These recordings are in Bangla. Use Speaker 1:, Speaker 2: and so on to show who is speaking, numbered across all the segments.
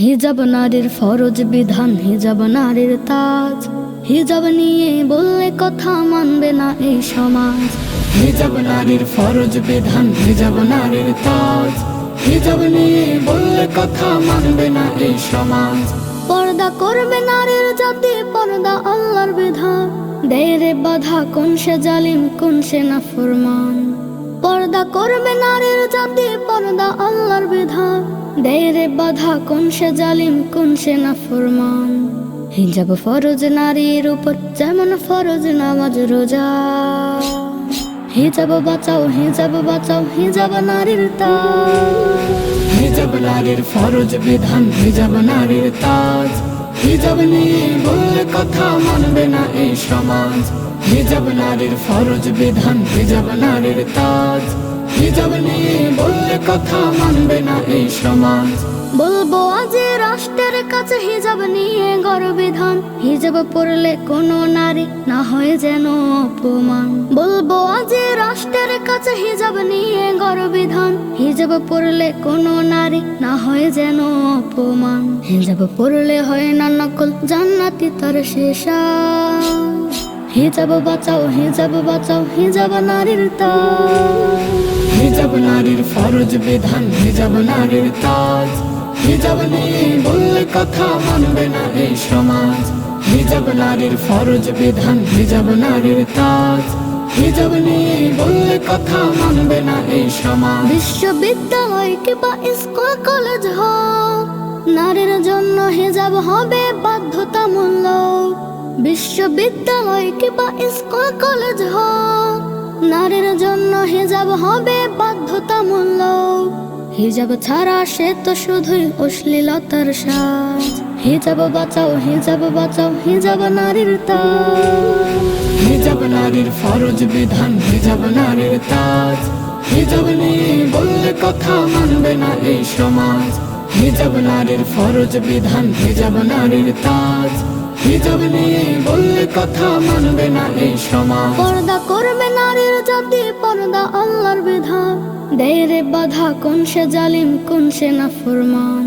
Speaker 1: হিজাব নারীর ফরজ বিধান হিজাব নারীর তাজ। হিজাব নিয়ে বললে কথা মানবে না এই সমাজ।
Speaker 2: হিজাব নারীর ফরজ বিধান হিজাব নারীর তাজ। হিজাব নিয়ে বললে কথা মানবে না এই সমাজ।
Speaker 1: পর্দা করবে নারীর জাতি, পর্দা আল্লাহর বিধান। দেরে বাধা, কোন সে জালিম, কোন সে না ফরমান পর্দা করবে নারীর জাতি, পর্দা আল্লাহর বিধান। দেরে বাধা, কোন সে জালিম, কোন সে না ফরমান হিজাব ফরজ নারীর উপর, যেমন ফরজ নামাজ রোজা। হিজাব বাঁচাও হিজাব বাঁচাও, হিজাব নারীর তাজ।
Speaker 2: হিজাব নারীর ফরজ বিধান, হিজাব নারীর তাজ। হিজাব নিয়ে বললে কথা মানবে না এই সমাজ। হিজাব নারীর ফরজ বিধান হিজাব নারীর তাজ। হিজাব নিয়ে বললে কথা মানবে না এই সমাজ।
Speaker 1: বলব আজ রাষ্ট্রের কাছে হিজাব নিয়ে গর্বিধান। হিজাব পড়লে কোনো নারী না হয় যেন অপমান। বলব আজ রাষ্ট্রের কাছে হিজাব নিয়ে গর্বিধান হিজাব পড়লে কোনো নারী না হয় যেন অপমান। হিজাব পড়লে হয় না নকল, জান্নাতি তার শেষা। হিজাব বাঁচাও হিজাব বাঁচাও, হিজাব নারীর
Speaker 2: হিজাব নারীর ফরজ বিধান, হিজাব নারীর তাজ। হিজাব নিয়ে বললে কথা মানবে না এই সমাজ। হিজাব নারীর ফরজ বিধান, হিজাব নারীর তাজ। হিজাব নিয়ে বললে কথা মানবে না এই সমাজ।
Speaker 1: বিশ্ববিদ্যালয় কিংবা স্কুল, কলেজ হোক, নারীর জন্য হিজাব হবে বাধ্যতামূলক। বিশ্ববিদ্যালয় কিংবা স্কুল, কলেজ হোক, নারীর জন্য হিজাব হবে বাধ্যতামূলক। হিজাব ছাড়া সে তো শুধুই অশ্লীলতার সাজ। হিজাব বাঁচাও হিজাব বাঁচাও, হিজাব নারীর তাজ।
Speaker 2: হিজাব নারীর ফরজ বিধান, হিজাব নারীর তাজ। হিজাব নিয়ে বললে কথা মানবে না এই সমাজ। হিজাব নারীর ফরজ বিধান, হিজাব নারীর তাজ। হিজাব নিয়ে বললে কথা মানবে না এই সমাজ।
Speaker 1: পর্দা করবে নারীর জাতি পর্দা আল্লাহর বিধান। দেরে বাধা কোন সে জালিম, কোন সে না ফরমান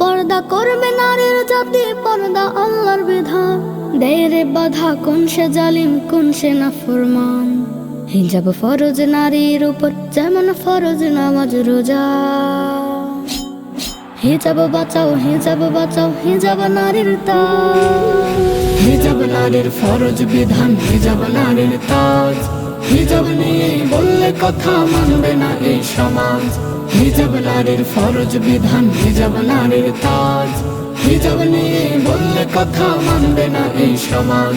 Speaker 1: পর্দা করবে নারীর জাতি পর্দা আল্লাহর বিধান। দেরে বাধা কোন সে জালিম, কোন সে না ফরমান হিজাব ফরজ নারীর উপর, যেমন ফরজ নামাজ রোজা। হিজাব বাঁচাও হিজাব বাঁচাও, হিজাব নারীর তাজ
Speaker 2: হিজাব নারীর ফরজ বিধান, হিজাব নারীর তাজ। হিজাব নিয়ে বললে কথা মানবে না এই সমাজ। হিজাব নারীর ফরজ বিধান, হিজাব নারীর তাজ। হিজাব নিয়ে বললে কথা মানবে না এই সমাজ।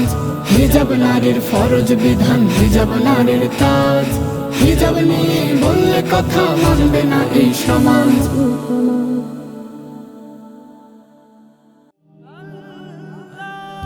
Speaker 2: হিজাব নারীর ফরজ বিধান, হিজাব নারীর তাজ। হিজাব নিয়ে বললে কথা মানবে না এই সমাজ।